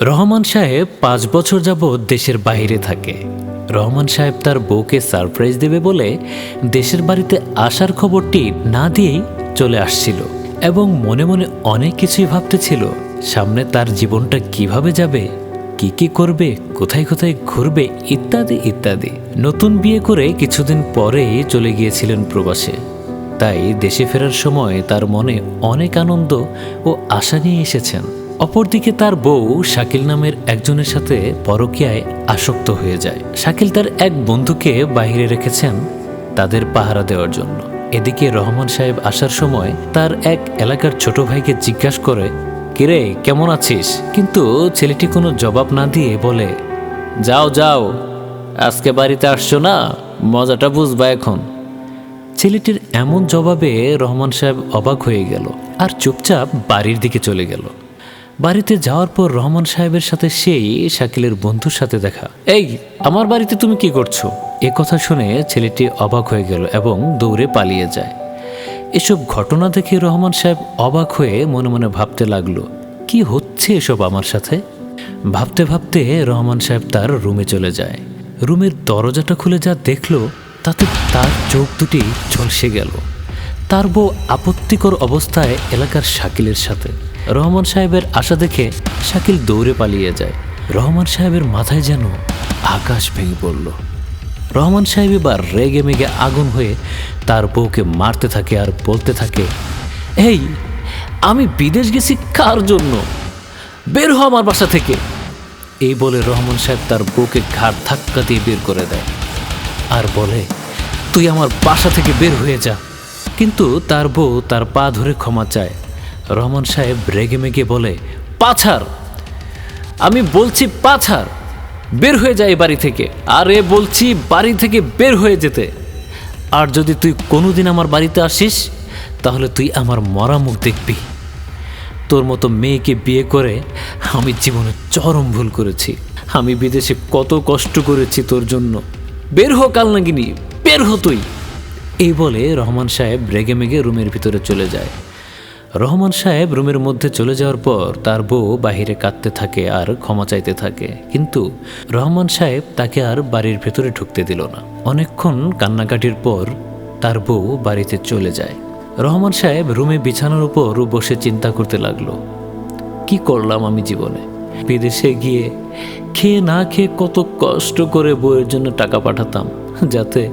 রহমান সাহেব পাঁচ বছর যাবৎ দেশের বাইরে থাকে। রহমান সাহেব তার বউকে সারপ্রাইজ দেবে বলে দেশের বাড়িতে আসার খবরটি না দিয়েই চলে আসছিল এবং মনে মনে অনেক কিছুই ভাবতেছিল, সামনে তার জীবনটা কীভাবে যাবে, কি কি করবে, কোথায় কোথায় ঘুরবে, ইত্যাদি ইত্যাদি। নতুন বিয়ে করে কিছুদিন পরেই চলে গিয়েছিলেন প্রবাসে। তাই দেশে ফেরার সময় তার মনে অনেক আনন্দ ও আশা নিয়ে এসেছেন। অপরদিকে তার বউ শাকিল নামের একজনের সাথে পরকীয়ায় আসক্ত হয়ে যায়। শাকিল তার এক বন্ধুকে বাইরে রেখেছেন তাদের পাহারা দেওয়ার জন্য। এদিকে রহমান সাহেব আসার সময় তার এক এলাকার ছোট ভাইকে জিজ্ঞাসা করে কিরে কেমন আছিস? কিন্তু ছেলেটি কোনো জবাব না দিয়ে বলে, যাও যাও, আজকে বাড়িতে আসছো না? মজাটা বুঝবা এখন। ছেলেটির এমন জবাবে রহমান সাহেব অবাক হয়ে গেল আর চুপচাপ বাড়ির দিকে চলে গেল। বাড়িতে যাওয়ার পর রহমান সাহেবের সাথে সেই শাকিলের বন্ধুর সাথে দেখা। এই, আমার বাড়িতে তুমি কি করছ? এ কথা শুনে ছেলেটি অবাক হয়ে গেল এবং দৌড়ে পালিয়ে যায়। এসব ঘটনা দেখে রহমান সাহেব অবাক হয়ে মনে মনে ভাবতে লাগল, কি হচ্ছে এসব আমার সাথে? ভাবতে ভাবতে রহমান সাহেব তার রুমে চলে যায়। রুমের দরজাটা খুলে যা দেখল, তাতে তার চোখ দুটি ঝলসে গেল। তার বউ আপত্তিকর অবস্থায় এলাকার শাকিলের সাথে। রহমান সাহেবের আশা দেখে শাকিল দৌড়ে পালিয়ে যায়। রহমান সাহেবের মাথায় যেন আকাশ ভেঙে পড়ল। রহমান সাহেব এবার রেগে মেগে আগুন হয়ে তার বউকে মারতে থাকে আর বলতে থাকে, এই, আমি বিদেশ গেছি কার জন্য? বের হ আমার বাসা থেকে। এই বলে রহমান সাহেব তার বউকে ঘাট ধাক্কা দিয়ে বের করে দেয়। আর বলে, তুই আমার বাসা থেকে বের হয়ে যা। কিন্তু তার বউ তার পা ধরে ক্ষমা চায়। রহমান সাহেব রেগে মেগে বলে, পাছার। আমি বলছি, পাছার, বের হয়ে যায় বাড়ি থেকে। আরে বলছি, বাড়ি থেকে বের হয়ে যেতে। আর যদি তুই কোনোদিন আমার বাড়িতে আসিস, তাহলে তুই আমার মরা মুখ দেখবি। তোর মতো মেয়েকে বিয়ে করে আমি জীবনে চরম ভুল করেছি। আমি বিদেশে কত কষ্ট করেছি তোর জন্য। বের হো কাল নাগিনি বের হো তুই। এই বলে রহমান সাহেব রেগে মেগে রুমের ভিতরে চলে যায়। রহমান সাহেব রুমের মধ্যে চলে যাওয়ার পর তার বউ বাহিরে কাঁদতে থাকে আর ক্ষমা চাইতে থাকে। কিন্তু রহমান সাহেব তাকে আর বাড়ির ভেতরে ঢুকতে দিল না। অনেকক্ষণ কান্নাকাটির পর তার বউ বাড়িতে চলে যায়। রহমান সাহেব রুমে বিছানার উপর বসে চিন্তা করতে লাগল। কি করলাম আমি জীবনে? বিদেশে গিয়ে খেয়ে না খেয়ে কত কষ্ট করে বইয়ের জন্য টাকা পাঠাতাম, যাতে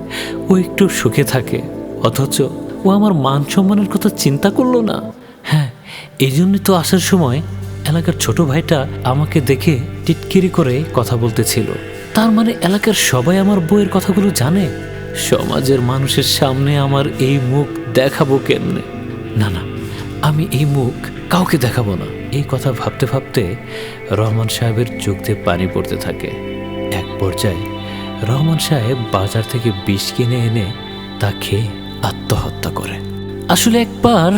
ও একটু সুখে থাকে। অথচ ও আমার মান সম্মানের কথা চিন্তা করল না। এই জন্যই তো আসার সময় এলাকার ছোট ভাইটা আমাকে দেখে টিটকিরি করে কথা বলতেছিল। তার মানে এলাকার সবাই আমার বইয়ের কথাগুলো জানে? সমাজের মানুষের সামনে আমার এই মুখ দেখাবো কেমনে? না না, আমি এই মুখ কাউকে দেখাবো না। এই কথা ভাবতে ভাবতে রহমান সাহেবের চোখ দিয়ে পানি পড়তে থাকে। এক পর্যায়ে রহমান সাহেব বাজার থেকে বিষ কিনে এনে তা খেয়ে আত্মহত্যা করে। আসলে একবার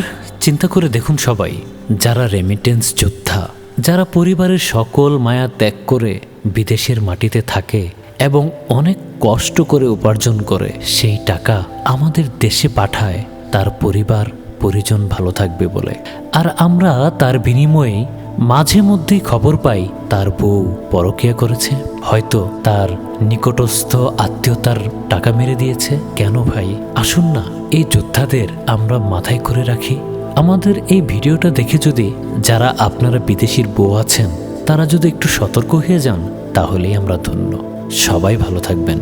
চিন্তা করে দেখুন সবাই, যারা রেমিটেন্স যোদ্ধা, যারা পরিবারের সকল মায়া ত্যাগ করে বিদেশের মাটিতে থাকে এবং অনেক কষ্ট করে উপার্জন করে, সেই টাকা আমাদের দেশে পাঠায়, তার পরিবার, পরিজন ভালো থাকবে বলে। আর আমরা তার বিনিময়ে মাঝে মধ্যেই খবর পাই, তার বউ পরকিয়া করেছে। হয়তো তার নিকটস্থ আত্মীয়তার টাকা মেরে দিয়েছে। কেন ভাই? আসুন না, এই যোদ্ধাদের আমরা মাথায় করে রাখি। আমাদের এই ভিডিওটা দেখে যদি যারা আপনারা বিদেশির বউ আছেন, তারা যদি একটু সতর্ক হয়ে যান, তাহলেই আমরা ধন্য। সবাই ভালো থাকবেন।